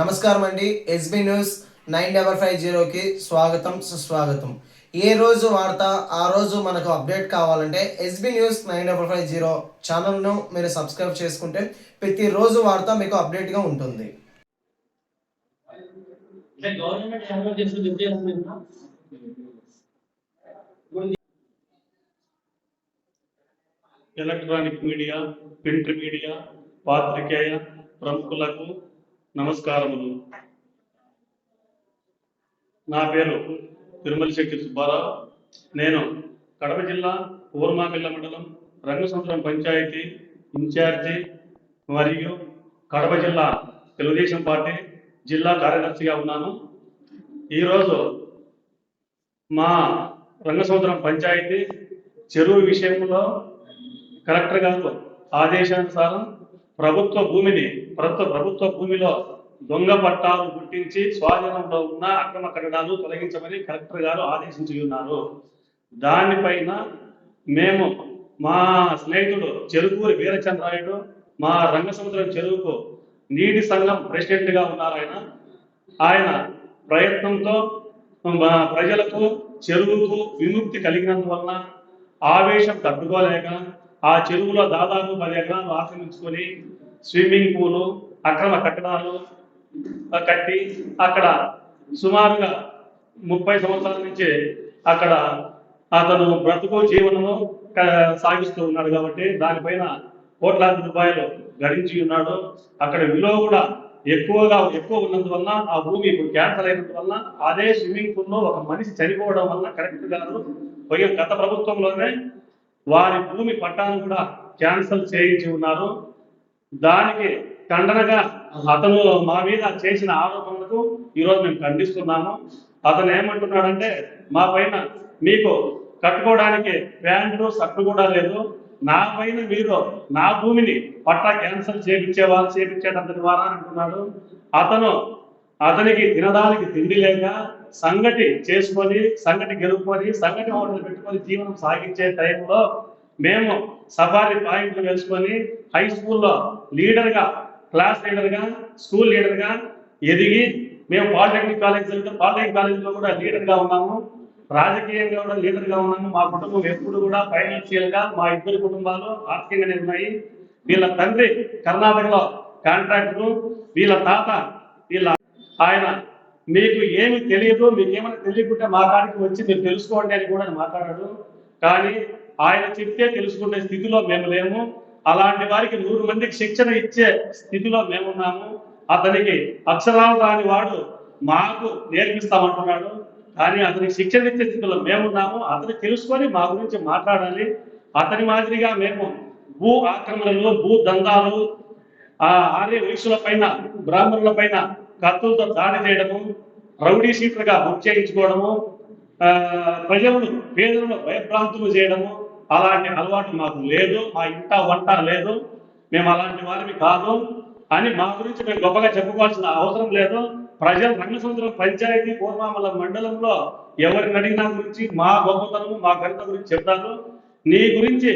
నమస్కారం అండి. SB news nine double five జీరోకి స్వాగతం సుస్వాగతం. ఏ రోజు వార్త ఆ రోజు మనకు అప్డేట్ కావాలంటే SB news nine double five zero ఛానల్ను మీరు సబ్స్క్రైబ్ చేసుకుంటే ప్రతిరోజు వార్త మీకు అప్డేట్గా ఉంటుంది. ఎలక్ట్రానిక్ మీడియా ప్రింట్ మీడియా పాత్రికేయ ప్రముఖులకు నమస్కారములు. నా పేరు తిరుమల శెట్టి సుబ్బారావు. నేను కడప జిల్లా ఊర్మాపిల్ల మండలం రంగసముద్రం పంచాయతీ ఇన్ఛార్జి మరియు కడప జిల్లా తెలుగుదేశం పార్టీ జిల్లా కార్యదర్శిగా ఉన్నాను. ఈరోజు మా రంగసముద్రం పంచాయతీ చెరువు విషయంలో కలెక్టర్ గారు ఆదేశానుసారం ప్రభుత్వ భూమిని ప్రభుత్వ ప్రభుత్వ భూమిలో దొంగ పట్టాలు గుర్తించి స్వాధీనంలో ఉన్న అక్రమ కట్టడాలు తొలగించమని కలెక్టర్ గారు ఆదేశించి ఉన్నారు దానిపైన మేము మా స్నేహితుడు చెరుకూరి వీరచంద్రాయుడు మా రంగసముద్రం చెరువుకు నీటి సంఘం ప్రెసిడెంట్గా ఉన్నారు ఆయన. ఆయన ప్రయత్నంతో మా ప్రజలకు చెరువుకు విముక్తి కలిగినందువలన ఆవేశం తట్టుకోలేక ఆ చెరువులో దాదాపు పది ఎకరాలు ఆక్రమించుకొని స్విమ్మింగ్ పూలు అక్రమ కట్టడాలు కట్టి అక్కడ సుమారుగా ముప్పై సంవత్సరాల నుంచి అక్కడ అతను బ్రతుకు జీవనము సాగిస్తూ ఉన్నాడు కాబట్టి దానిపైన కోట్లాది రూపాయలు గడించి ఉన్నాడు. అక్కడ విలువ కూడా ఎక్కువగా ఎక్కువ ఉన్నందువల్ల ఆ భూమి ఇప్పుడు క్యాన్సర్ అయినందువల్ల అదే స్విమ్మింగ్ పూల్లో ఒక మనిషి చనిపోవడం వల్ల కరెక్ట్ గారు పోయిన గత ప్రభుత్వంలోనే వారి భూమి పట్టాను కూడా క్యాన్సల్ చేయించి ఉన్నారు. దానికి ఖండనగా అతను మా మీద చేసిన ఆరోపణలకు ఈరోజు మేము ఖండిస్తున్నాము. అతను ఏమంటున్నాడంటే మా పైన మీకు కట్టుకోవడానికి ప్యాంటు సట్టు కూడా లేదు. నా పైన మీరు నా భూమిని పట్టా క్యాన్సల్ చేపించే వాళ్ళు చేపించేటంతటి ద్వారా అంటున్నాడు. అతను అతనికి తినడానికి తిండి లేక సంగటి చేసుకొని సంగటి గెలుపుకొని సంగటి హోటల్ పెట్టుకొని జీవనం సాగించే టైంలో మేము సఫారీ పాయింట్లు వేసుకొని హై స్కూల్లో లీడర్గా క్లాస్ లీడర్గా స్కూల్ లీడర్గా ఎదిగి మేము పాలిటెక్నిక్ కాలేజ్ వెళ్తే పాలిటెక్నిక్ కాలేజ్లో కూడా లీడర్గా ఉన్నాము. రాజకీయంగా కూడా లీడర్గా ఉన్నాము. మా కుటుంబం ఎప్పుడు కూడా ఫైనాన్షియల్గా మా ఇద్దరు కుటుంబాలు ఆర్థికంగా ఉన్నాయి. వీళ్ళ తండ్రి కర్ణాటకలో కాంట్రాక్టర్ వీళ్ళ తాత వీళ్ళ ఆయన మీకు ఏమి తెలియదు మీకు ఏమైనా తెలియకుంటే మా కాడికి వచ్చి మీరు తెలుసుకోండి అని కూడా మాట్లాడాడు. కానీ ఆయన చెప్తే తెలుసుకునే స్థితిలో మేము లేము. అలాంటి వారికి నూరు మందికి శిక్షణ ఇచ్చే స్థితిలో మేమున్నాము. అతనికి అక్షరాలు రాని వాడు మాకు నేర్పిస్తామంటున్నాడు. కానీ అతనికి శిక్షణ ఇచ్చే స్థితిలో మేమున్నాము. అతను తెలుసుకొని మా గురించి మాట్లాడాలి. అతని మాదిరిగా మేము భూ ఆక్రమణలు భూ దందాలు ఆ ఆర్య వైశ్యుల పైన బ్రాహ్మణుల పైన కత్తులతో దాడి చేయడము రౌడీ సీట్లుగా బుక్ చేయించుకోవడము ప్రజలను పేదలను భయభ్రాంతులు చేయడము అలాంటి అలవాటు మాకు లేదు మా ఇంట వంట లేదు మేము అలాంటి వారిని కాదు అని మా గురించి మేము గొప్పగా చెప్పుకోవాల్సిన అవసరం లేదు. ప్రజలు రంగసముద్రం పంచాయతీ పూర్వామల మండలంలో ఎవరిని అడిగినా గురించి మా గొప్పతనము మా ఘనత గురించి చెప్తారు. నీ గురించి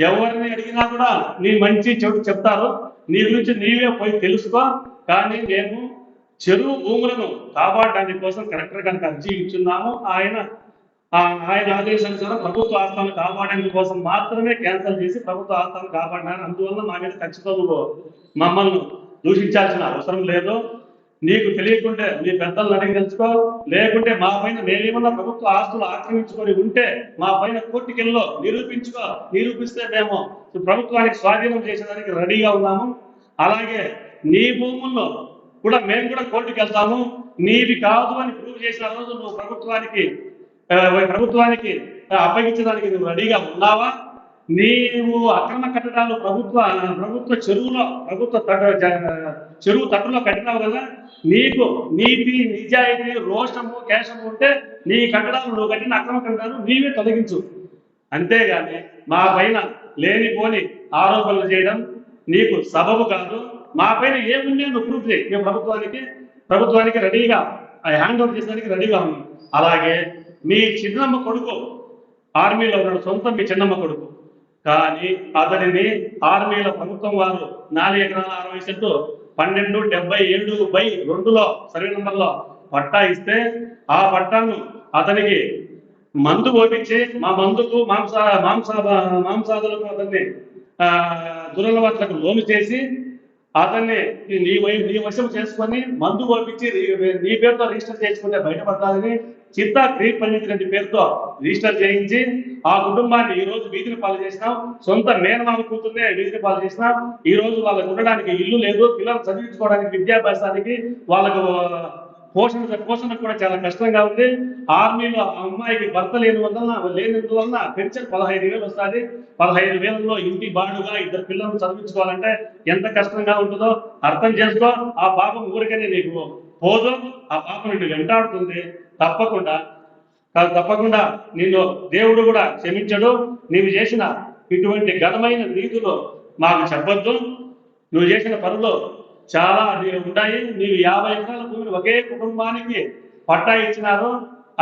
ఎవరిని అడిగినా కూడా నీ మంచి చెడు చెప్తారు. నీ గురించి నీవే పోయి తెలుసుకో. కానీ మేము చెరువు భూములను కాపాడడానికి కోసం కలెక్టర్ కనుక అర్జీ ఇచ్చున్నాము. ఆయన ఆయన ఆదేశానుసారం ప్రభుత్వ ఆస్థానం కాపాడేందు కోసం మాత్రమే క్యాన్సల్ చేసి ప్రభుత్వ ఆస్థానం కాపాడినారు. అందువల్ల మా మీద ఖచ్చితంగా మమ్మల్ని దూషించాల్సిన అవసరం లేదు. నీకు తెలియకుంటే మీ పెద్దలను అడిగించుకో లేకుంటే మా పైన మేమేమన్నా ప్రభుత్వ ఆస్తులు ఆక్రమించుకొని ఉంటే మా పైన కోర్టుకెళ్ళో నిరూపించుకో. నిరూపిస్తే మేము ప్రభుత్వానికి స్వాధీనం చేసేదానికి రెడీగా ఉన్నాము. అలాగే నీ భూముల్లో కూడా మేము కూడా కోర్టుకు వెళ్తాము నీవి కాదు అని ప్రూవ్ చేసిన రోజు నువ్వు ప్రభుత్వానికి ప్రభుత్వానికి అప్పగించడానికి నువ్వు రెడీగా ఉన్నావా? నీవు అక్రమ కట్టడాలు ప్రభుత్వ ప్రభుత్వ చెరువులో ప్రభుత్వ చెరువు తట్టులో కట్టినావు కదా? నీకు నీతి నిజాయితీ రోషము కేశము ఉంటే నీ కట్టడాలు నువ్వు కట్టిన అక్రమ కట్టడాలు నీవే తొలగించు. అంతేగాని మా పైన లేనిపోని ఆరోపణలు చేయడం నీకు సబబు కాదు. మా పైన ఏముంది నువ్వు ప్రూఫ్ చేయి. మేము ప్రభుత్వానికి ప్రభుత్వానికి రెడీగా హ్యాండ్ ఓవర్ చేసేదానికి రెడీగా ఉన్నాం. అలాగే మీ చిన్నమ్మ కొడుకు ఆర్మీలో ఉన్నాడు సొంతం మీ చిన్నమ్మ కొడుకు. కానీ అతనిని ఆర్మీల ప్రభుత్వం వారు నాలుగు ఎకరాల అరవై సెంటు పన్నెండు డెబ్బై ఏడు బై రెండులో సర్వే నెంబర్లో పట్టా ఇస్తే ఆ పట్టాను అతనికి మందు పోపించి మా మందుకు మాంస మాంస మాంసాదులకు అతన్ని దురలవాట్లకు లోను చేసి అతన్ని నీ నీ వశం చేసుకొని మందు పంపించి నీ- నీ పేరుతో రిజిస్టర్ చేసుకుంటే బయటపడాలని చిత్తా క్రీప్ పండితుడి పేరుతో రిజిస్టర్ చేయించి ఆ కుటుంబాన్ని ఈ రోజు వీధిని పాలు చేసినాం. సొంత మేనమామ కూతుర్నే వీధిని పాలు చేసినాం. ఈ రోజు వాళ్ళకు ఉండడానికి ఇల్లు లేదు. పిల్లలు చదివించుకోవడానికి విద్యాభ్యాసానికి వాళ్ళకు పోషణ పోషణ కూడా చాలా కష్టంగా ఉంది. ఆర్మీలో అమ్మాయికి భర్త లేని వలన లేనందువలన పెన్షన్ పదహైదు వేలు వస్తుంది. పదహైదు వేలలో ఇంటి బాడుగా ఇద్దరు పిల్లలను చదివించుకోవాలంటే ఎంత కష్టంగా ఉంటుందో అర్థం చేసుకో. ఆ పాపం ఊరికనే నీకు పోదు. ఆ పాపం నిన్ను వెంటాడుతుంది. తప్పకుండా. తప్పకుండా నిన్ను దేవుడు కూడా క్షమించడు. నీవు చేసిన ఇటువంటి ఘనమైన నీతులు మాకు చెప్పొద్దు. నువ్వు చేసిన పనులు చాలా అది ఉన్నాయి. నీవు యాభై ఎకరాల భూమిని ఒకే కుటుంబానికి పట్టా ఇచ్చినారు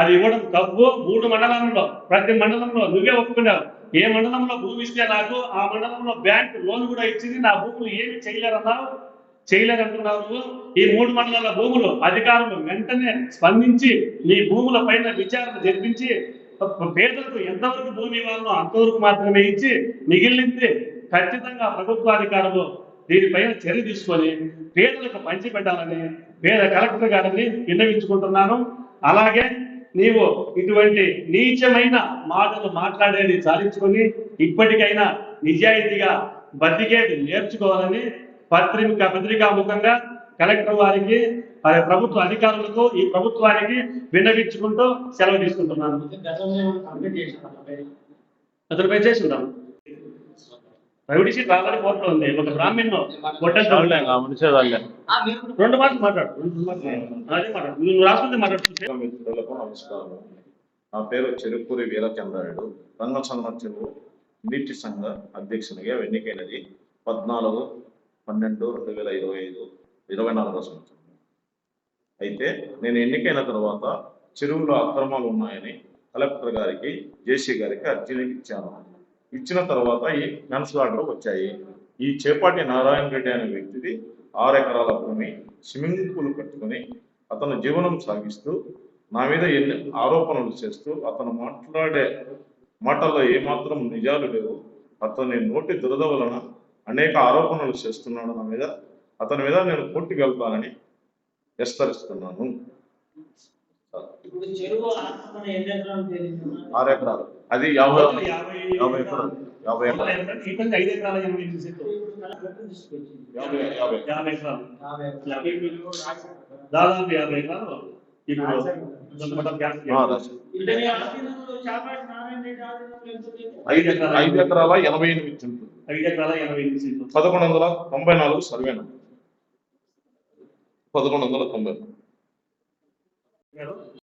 అది ఇవ్వడం తప్పు. మూడు మండలంలో ప్రతి మండలంలో నువ్వే ఒప్పుకున్నావు. ఏ మండలంలో భూమి ఇస్తే నాకు ఆ మండలంలో బ్యాంక్ లోన్ కూడా ఇచ్చింది. నా భూములు ఏమి చేయలేరన్నావు చేయలేరంటున్నావు ఈ మూడు మండలాల భూములు అధికారులు వెంటనే స్పందించి నీ భూముల పైన విచారణ జరిపించి పేదలకు ఎంతవరకు భూమి ఇవ్వాలనో అంతవరకు మాత్రమే ఇచ్చి మిగిలింది ఖచ్చితంగా ప్రభుత్వాధికారులు దీనిపైన చర్య తీసుకొని పేదలకు పంచిపెట్టాలని పేద కలెక్టర్ గారిని విన్నవించుకుంటున్నాను. అలాగే నీవు ఇటువంటి నీచమైన మాటలు మాట్లాడేది చాలించుకొని ఇప్పటికైనా నిజాయితీగా బతికేది నేర్చుకోవాలని పత్రిక పత్రికా ముఖంగా కలెక్టర్ వారికి ప్రభుత్వ అధికారులకు ఈ ప్రభుత్వానికి విన్నవించుకుంటూ సెలవు తీసుకుంటున్నాను. గతంలో ఏమైనా కంప్లీట్ చేసినారా అబ్బాయి? అతను పై చేసి ఉంటాం ప్రైవేట్ సీట్ రావాలి కోర్టులో ఉంది. ఒక బ్రాహ్మణ్ రెండు మాటలు మాట్లాడు రెండు మాటలు అదే మాట్లాడు నువ్వు రాసుకుంటే నమస్కారం. నా పేరు చెరుకూరి వీరచంద్రాయుడు రంగసంగ చెరువు నీటి సంఘ అధ్యక్షునిగా ఎన్నికైనది పద్నాలుగు పన్నెండు రెండు వేల ఇరవై ఐదు ఇరవై నాలుగో సంవత్సరం. అయితే నేను ఎన్నికైన తర్వాత చెరువులో అక్రమాలు ఉన్నాయని కలెక్టర్ గారికి జేసీ గారికి అర్జీ ఇచ్చాను. ఇచ్చిన తర్వాత ఈ మెన్స్ ఆర్డర్ వచ్చాయి. ఈ చేపాటి నారాయణ రెడ్డి అనే వ్యక్తిది ఆరు ఎకరాల భూమి స్విమ్మింగ్ పూల్ కట్టుకొని అతను జీవనం సాగిస్తూ నా మీద ఎన్ని ఆరోపణలు చేస్తూ అతను మాట్లాడే మాటల్లో ఏమాత్రం నిజాలు లేవు. అతని నోటి దురద వలన అనేక ఆరోపణలు చేస్తున్నాడు నా మీద. అతని మీద నేను కోర్టుకు వెళ్తానని విస్తరిస్తున్నాను? ఆరు ఎకరాలు. అది యాభై యాభై ఎకరాలు యాభై ఎకరాలు. దాదాపు యాభై ఎకరాలు? ఐదు ఎకరాల. ఐదు ఎకరాల ఎనభై ఎనిమిది సెంట్లు. ఐదు ఎకరాల ఎనభై ఎనిమిది పదకొండు వందల తొంభై నాలుగు సర్వే పదకొండు వందల తొంభై.